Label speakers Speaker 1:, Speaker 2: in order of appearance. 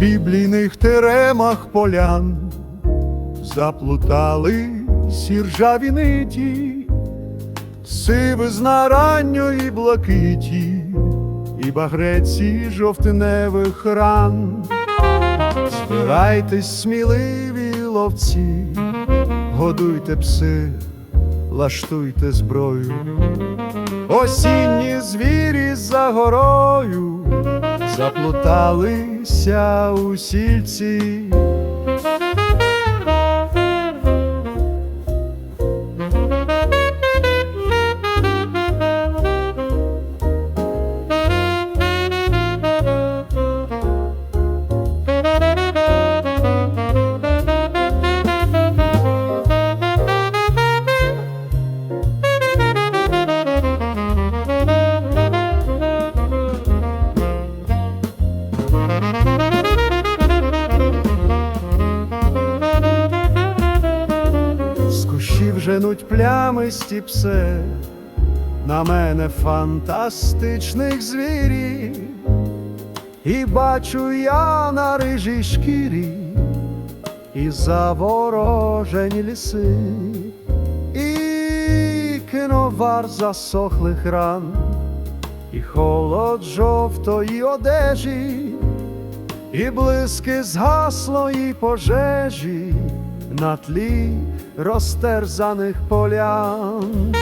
Speaker 1: біблійних теремах полян заплутали сіржаві ниті, сивизна ранньої блакиті, і багреці жовтневих ран. Збирайтесь, сміливі ловці, годуйте пси, лаштуйте зброю. Осінні звірі за горою заплуталися у сільці. Кущів женуть плями стіпсе, на мене фантастичних звірів, і бачу я на рижій шкірі, і заворожені ліси, і киновар засохлих ран, і холод жовтої одежі, і блиски згаслої пожежі на тлі розтерзаних полян.